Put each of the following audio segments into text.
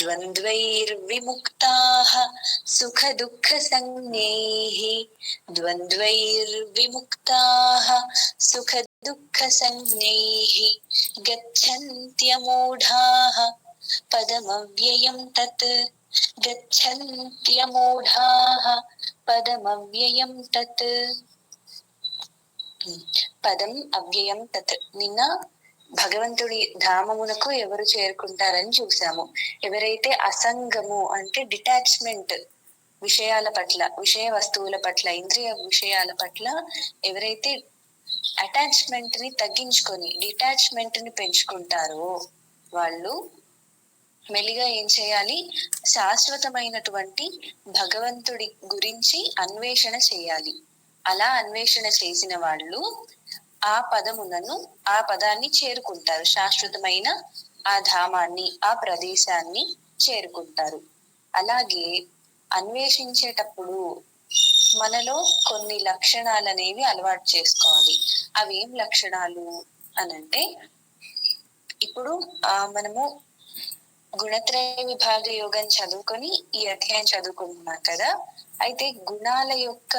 द्वन्द्वैर्विमुक्ताः सुखदुःखसञ्ज्ञैः द्वन्द्वैर्विमुक्ताः सुखदुःखसञ्ज्ञैः गच्छन्त्यमूढाः पदमव्ययं तत् गच्छन्त्यमूढाः पदमव्ययं तत् पदम् अव्ययं तत् निना భగవంతుడి ధామమునకు ఎవరు చేరుకుంటారని చూసాము ఎవరైతే అసంగము అంటే డిటాచ్మెంట్ విషయాల పట్ల విషయ వస్తువుల పట్ల ఇంద్రియ విషయాల పట్ల ఎవరైతే అటాచ్మెంట్ని తగ్గించుకొని డిటాచ్మెంట్ని పెంచుకుంటారో వాళ్ళు మెలిగా ఏం చేయాలి? శాశ్వతమైనటువంటి భగవంతుడి గురించి అన్వేషణ చేయాలి. అలా అన్వేషణ చేసిన వాళ్ళు ఆ పదమునను ఆ పదాన్ని చేరుకుంటారు. శాశ్వతమైన ఆ ధామాన్ని ఆ ప్రదేశాన్ని చేరుకుంటారు. అలాగే అన్వేషించేటప్పుడు మనలో కొన్ని లక్షణాలు అనేవి అలవాటు చేసుకోవాలి. అవి ఏం లక్షణాలు అనంటే ఇప్పుడు ఆ మనము గుణత్రయ విభాగ యోగం చదువుకొని ఈ అధ్యాయం చదువుకుంటున్నాం కదా. అయితే గుణాల యొక్క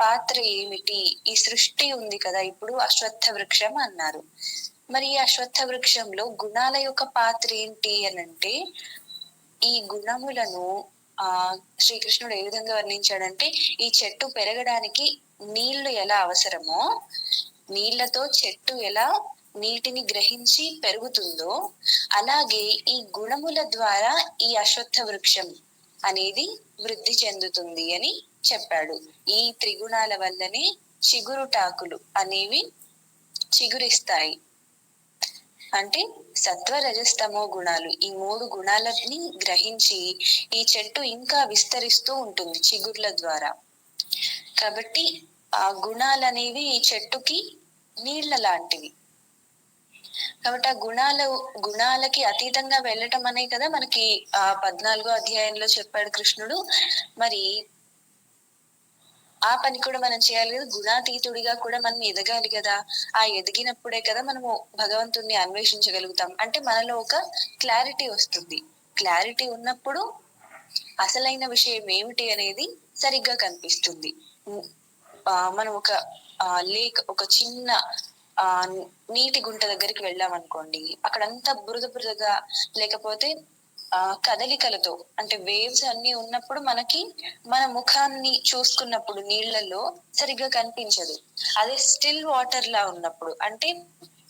పాత్ర ఏమిటి? ఈ సృష్టి ఉంది కదా ఇప్పుడు అశ్వత్థ వృక్షం అన్నారు. మరి ఈ అశ్వత్థ వృక్షంలో గుణాల యొక్క పాత్ర ఏంటి అని అంటే ఈ గుణములను ఆ శ్రీకృష్ణుడు ఏ విధంగా వర్ణించాడంటే ఈ చెట్టు పెరగడానికి నీళ్ళు ఎలా అవసరమో నీళ్ళతో చెట్టు ఎలా నీటిని గ్రహించి పెరుగుతుందో అలాగే ఈ గుణముల ద్వారా ఈ అశ్వత్థ వృక్షం అనేది వృద్ధి చెందుతుంది అని చెప్పాడు. ఈ త్రిగుణాల వల్లనే చిగురుటాకులు అనేవి చిగురిస్తాయి. అంటే సత్వ రజస్తమో గుణాలు ఈ మూడు గుణాలని గ్రహించి ఈ చెట్టు ఇంకా విస్తరిస్తూ ఉంటుంది చిగుర్ల ద్వారా. కాబట్టి ఆ గుణాలు అనేవి ఈ చెట్టుకి నీళ్ళ లాంటివి కాబట్టి ఆ గుణాల గుణాలకి అతీతంగా వెళ్ళటం అనే కదా మనకి ఆ పద్నాలుగో అధ్యాయంలో చెప్పాడు కృష్ణుడు. మరి ఆ పని కూడా మనం చేయాలి కదా. గుణాతీతుడిగా కూడా మనం ఎదగాలి కదా. ఆ ఎదిగినప్పుడే కదా మనము భగవంతుణ్ణి అన్వేషించగలుగుతాం. అంటే మనలో ఒక క్లారిటీ వస్తుంది. క్లారిటీ ఉన్నప్పుడు అసలైన విషయం ఏమిటి అనేది సరిగ్గా కనిపిస్తుంది. మనం ఒక ఆ లేక్ ఒక చిన్న ఆ నీటి గుంట దగ్గరికి వెళ్ళాం అనుకోండి అక్కడంతా బురద బురదగా లేకపోతే ఆ కదలికలతో అంటే వేవ్స్ అన్ని ఉన్నప్పుడు మనకి మన ముఖాన్ని చూసుకున్నప్పుడు నీళ్ళలో సరిగ్గా కనిపించదు. అదే స్టిల్ వాటర్ లా ఉన్నప్పుడు అంటే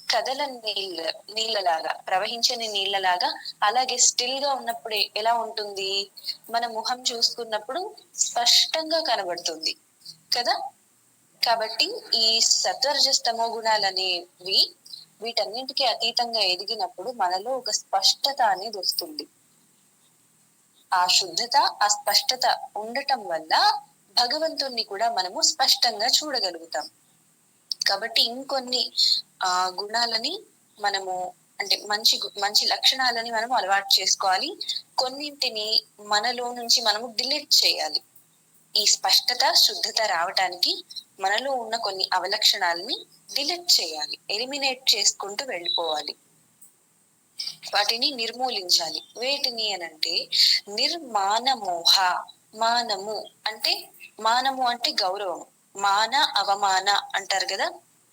కదల నీళ్ళ నీళ్ళలాగా ప్రవహించని నీళ్ళలాగా అలాగే స్టిల్గా ఉన్నప్పుడు ఎలా ఉంటుంది? మన ముఖం చూసుకున్నప్పుడు స్పష్టంగా కనబడుతుంది. కదా? కాబట్టి ఈ సత్వరజస్తమో గుణాలు అనేవి వీటన్నింటికి అతీతంగా ఎదిగినప్పుడు మనలో ఒక స్పష్టత అనేది వస్తుంది. ఆ శుద్ధత ఆ స్పష్టత ఉండటం వల్ల భగవంతుణ్ణి కూడా మనము స్పష్టంగా చూడగలుగుతాం. కాబట్టి ఇంకొన్ని ఆ గుణాలని మనము అంటే మంచి మంచి లక్షణాలని మనం అలవాటు చేసుకోవాలి. కొన్నింటిని మనలో నుంచి మనము డిలీట్ చేయాలి. ఈ స్పష్టత శుద్ధత రావటానికి మనలో ఉన్న కొన్ని అవలక్షణాలని డిలీట్ చేయాలి ఎలిమినేట్ చేసుకుంటూ వెళ్ళిపోవాలి. వాటిని నిర్మూలించాలి. వేటిని అనంటే నిర్మానమోహ మానము అంటే మానము అంటే గౌరవం. మాన అవమాన అంటారు కదా?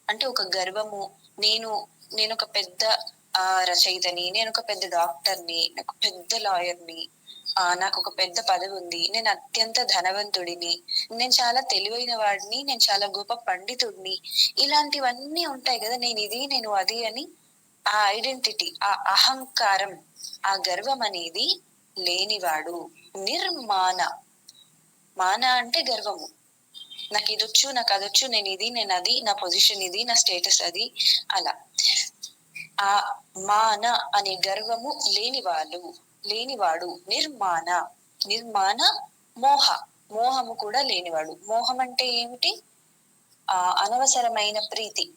అంటే ఒక గర్వము నేను నేను ఒక పెద్ద ఆ రచయితని నేను ఒక పెద్ద డాక్టర్ని నాకు పెద్ద లాయర్ని నాకు ఒక పెద్ద పదవి ఉంది నేను అత్యంత ధనవంతుడిని. నేను చాలా తెలివైన వాడిని. నేను చాలా గొప్ప పండితుడిని. ఇలాంటివన్నీ ఉంటాయి కదా నేను ఇది నేను అది అని ఆ ఐడెంటిటీ ఆ అహంకారం ఆ గర్వం అనేది లేనివాడు. నిర్మాణ. మాన అంటే గర్వము. నాకు ఇది వచ్చు నాకు అదొచ్చు నేను ఇది నేను అది నా పొజిషన్ ఇది నా స్టేటస్ అది అలా. ఆ మాన అనే గర్వము లేనివాడు. లేనివాడు నిర్మాణ నిర్మాణ మోహ. మోహము కూడా లేనివాడు. మోహం అంటే ఏమిటి? ఆ అనవసరమైన ప్రీతి.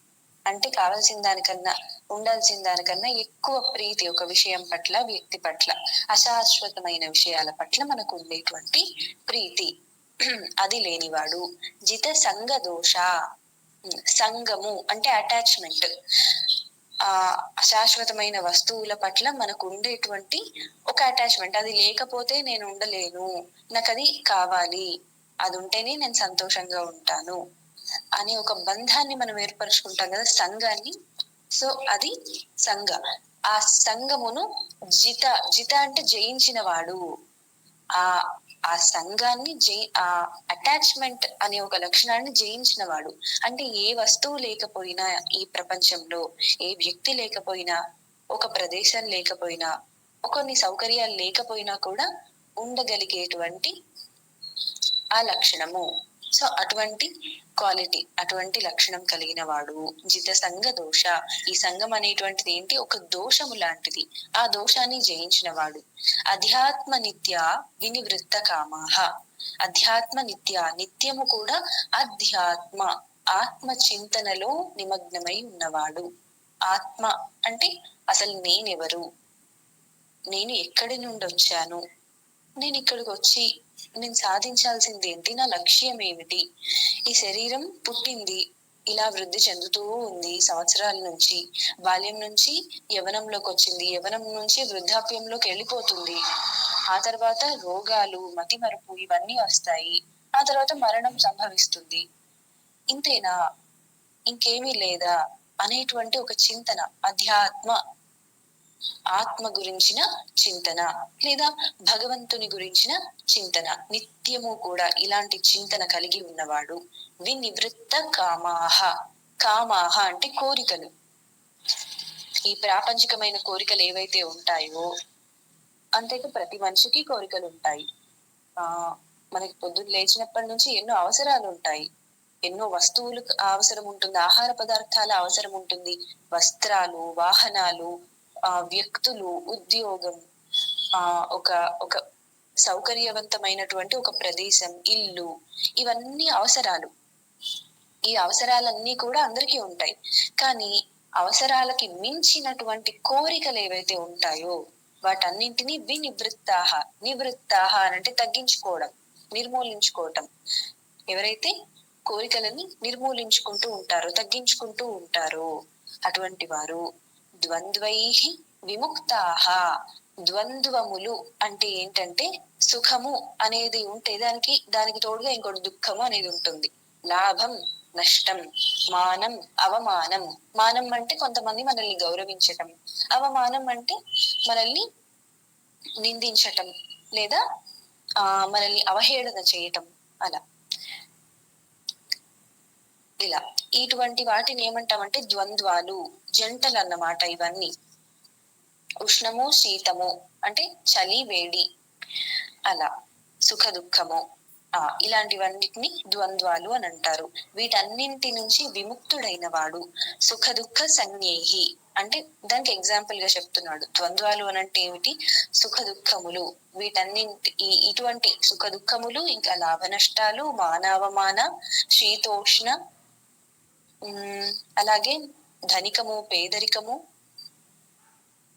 అంటే కావాల్సిన దానికన్నా ఉండాల్సిన దానికన్నా ఎక్కువ ప్రీతి ఒక విషయం పట్ల వ్యక్తి పట్ల అశాశ్వతమైన విషయాల పట్ల మనకు ఉండేటువంటి ప్రీతి. అది లేనివాడు. జిత సంగ దోష సంగము అంటే అటాచ్మెంట్ ఆ అశాశ్వతమైన వస్తువుల పట్ల మనకు ఉండేటువంటి ఒక అటాచ్మెంట్ అది లేకపోతే నేను ఉండలేను. నాకు అది కావాలి. అది ఉంటేనే నేను సంతోషంగా ఉంటాను. అనే ఒక బంధాన్ని మనం ఏర్పరచుకుంటాం కదా సంఘాన్ని. సో అది సంఘ. ఆ సంఘమును జిత జిత అంటే జయించిన వాడు ఆ ఆ సంఘాన్ని జయి ఆ అటాచ్మెంట్ అనే ఒక లక్షణాన్ని జయించిన వాడు అంటే ఏ వస్తువు లేకపోయినా ఈ ప్రపంచంలో ఏ వ్యక్తి లేకపోయినా ఒక ప్రదేశం లేకపోయినా కొన్ని సౌకర్యాలు లేకపోయినా కూడా ఉండగలిగేటువంటి ఆ లక్షణము. సో అటువంటి క్వాలిటీ అటువంటి లక్షణం కలిగిన వాడు జిత సంఘ దోష. ఈ సంఘం అనేటువంటిది ఏంటి? ఒక దోషము లాంటిది. ఆ దోషాన్ని జయించిన వాడు. అధ్యాత్మ నిత్య వినివృత్త కామాహ. అధ్యాత్మ నిత్య నిత్యము కూడా అధ్యాత్మ ఆత్మ చింతనలో నిమగ్నమై ఉన్నవాడు. ఆత్మ అంటే అసలు నేనెవరు? నేను ఎక్కడి నుండి వచ్చాను నేను ఇక్కడికి వచ్చి నేను సాధించాల్సింది ఏంటి? నా లక్ష్యం ఏమిటి? ఈ శరీరం పుట్టింది. ఇలా వృద్ధి చెందుతూ ఉంది సంవత్సరాల నుంచి. బాల్యం నుంచి యవనంలోకి వచ్చింది. యవనం నుంచి వృద్ధాప్యంలోకి వెళ్ళిపోతుంది. ఆ తర్వాత రోగాలు మతిమరుపు ఇవన్నీ వస్తాయి. ఆ తర్వాత మరణం సంభవిస్తుంది. ఇంతేనా? ఇంకేమీ లేదా? అనేటువంటి ఒక చింతన అధ్యాత్మ ఆత్మ గురించిన చింతన లేదా భగవంతుని గురించిన చింతన. నిత్యము కూడా ఇలాంటి చింతన కలిగి ఉన్నవాడు. వినివృత్త కామాహ. కామాహ అంటే కోరికలు. ఈ ప్రాపంచికమైన కోరికలు ఏవైతే ఉంటాయో అంతేకా ప్రతి మనిషికి కోరికలు ఉంటాయి. ఆ మనకి పొద్దున్న లేచినప్పటి నుంచి ఎన్నో అవసరాలు ఉంటాయి. ఎన్నో వస్తువులు అవసరం ఉంటుంది. ఆహార పదార్థాల అవసరం ఉంటుంది. వస్త్రాలు వాహనాలు ఆ వ్యక్తులు ఉద్యోగం ఆ ఒక ఒక సౌకర్యవంతమైనటువంటి ఒక ప్రదేశం ఇల్లు ఇవన్నీ అవసరాలు. ఈ అవసరాలన్నీ కూడా అందరికీ ఉంటాయి. కానీ అవసరాలకి మించినటువంటి కోరికలు ఏవైతే ఉంటాయో వాటన్నింటినీ వినివృత్తాహ నివృత్తాహ అంటే తగ్గించుకోవడం నిర్మూలించుకోవటం. ఎవరైతే కోరికలని నిర్మూలించుకుంటూ ఉంటారో తగ్గించుకుంటూ ఉంటారో అటువంటి వారు ద్వంద్వై విముక్తాహ ద్వంద్వములు అంటే ఏంటంటే సుఖము అనేది ఉంటే దానికి దానికి తోడుగా ఇంకోటి దుఃఖము అనేది ఉంటుంది. లాభం నష్టం మానం అవమానం. మానం అంటే కొంతమంది మనల్ని గౌరవించటం. అవమానం అంటే మనల్ని నిందించటం లేదా ఆ మనల్ని అవహేళన చేయటం అలా. ఇలా. ఇటువంటి వాటిని ఏమంటామంటే ద్వంద్వాలు జంటలు అన్నమాట ఇవన్నీ. ఉష్ణము శీతము అంటే చలి వేడి అలా సుఖ దుఃఖము ఆ ఇలాంటివన్నిటిని ద్వంద్వాలు అని అంటారు. వీటన్నింటి నుంచి విముక్తుడైన వాడు సుఖ దుఃఖ సంజ్ఞేహి అంటే దానికి ఎగ్జాంపుల్గా చెప్తున్నాడు. ద్వంద్వాలు అనంటే ఏమిటి? సుఖ దుఃఖములు. వీటన్నింటి ఈ ఇటువంటి సుఖ దుఃఖములు ఇంకా లాభ నష్టాలు మానవమాన శీతోష్ణ అలాగే ధనికము పేదరికము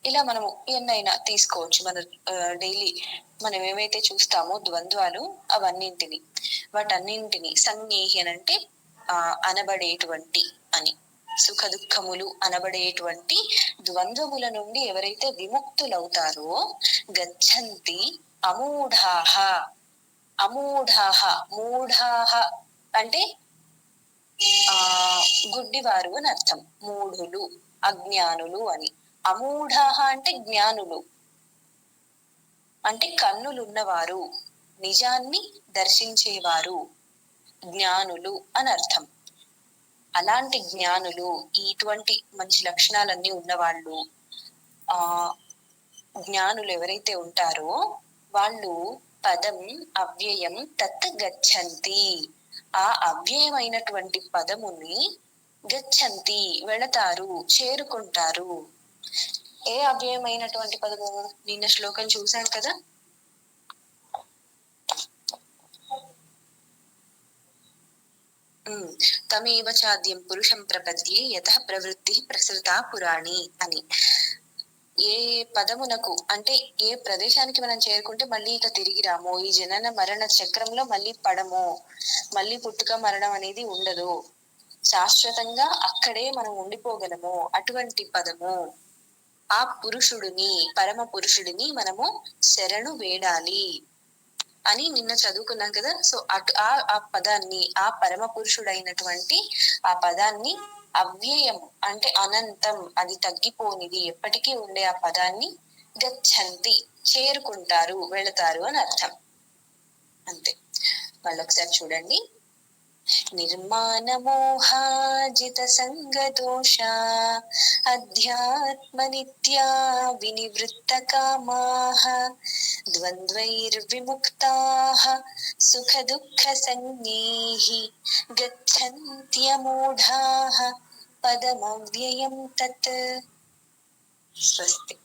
ఇలా మనము ఎన్నైనా తీసుకోవచ్చు. మన డైలీ మనం ఏమైతే చూస్తామో ద్వంద్వాలు అవన్నింటిని వాటన్నింటిని సంజ్ఞేహి అని అంటే ఆ అనబడేటువంటి అని. సుఖ దుఃఖములు అనబడేటువంటి ద్వంద్వముల నుండి ఎవరైతే విముక్తులవుతారో గచ్చంతి అమూఢాహ. అమూఢాహ. మూఢాహ అంటే ఆ గుడ్డివారు అని అర్థం. మూఢులు అజ్ఞానులు అని. అమూఢ అంటే జ్ఞానులు. అంటే కన్నులున్నవారు నిజాన్ని దర్శించేవారు జ్ఞానులు అని అర్థం. అలాంటి జ్ఞానులు ఇటువంటి మంచి లక్షణాలన్నీ ఉన్నవాళ్ళు ఆ జ్ఞానులు ఎవరైతే ఉంటారో వాళ్ళు పదం అవ్యయం తత్ గచ్చంతి. ఆ అవ్యయమైనటువంటి పదముని గచ్చంతి వెళతారు చేరుకుంటారు. ఏ అవ్యయమైనటువంటి పదము? నిన్న శ్లోకం చూసాం కదా? తమేవ చాద్యం పురుషం ప్రపద్యే యత ప్రవృత్తి ప్రసృత పురాణి అని. ఏ పదమునకు అంటే ఏ ప్రదేశానికి మనం చేరుకుంటే మళ్ళీ ఇక తిరిగి రాము. ఈ జనన మరణ చక్రంలో మళ్ళీ పడము. మళ్ళీ పుట్టుక మరణం అనేది ఉండదు. శాశ్వతంగా అక్కడే మనం ఉండిపోగలము. అటువంటి పదము. ఆ పురుషుడిని పరమ పురుషుడిని మనము శరణు వేడాలి అని నిన్న చదువుకున్నాం కదా. సో అటు ఆ ఆ పదాన్ని ఆ పరమ పురుషుడైనటువంటి ఆ పదాన్ని అవ్యయం అంటే అనంతం అది తగ్గిపోనిది. ఎప్పటికీ ఉండే ఆ పదాన్ని గచ్చంతి చేరుకుంటారు వెళతారు అని అర్థం. అంతే. మళ్ళీ ఒకసారి చూడండి. నిర్మాణమోహాజిత సంగదోష అధ్యాత్మ నిత్యా వినివృత్త కామా ద్వంద్వైర్విముక్తాః సుఖ దుఃఖ సంజ్ఞైః గచ్చంత్యమూఢా पदमव्ययं तत् स्वस्ति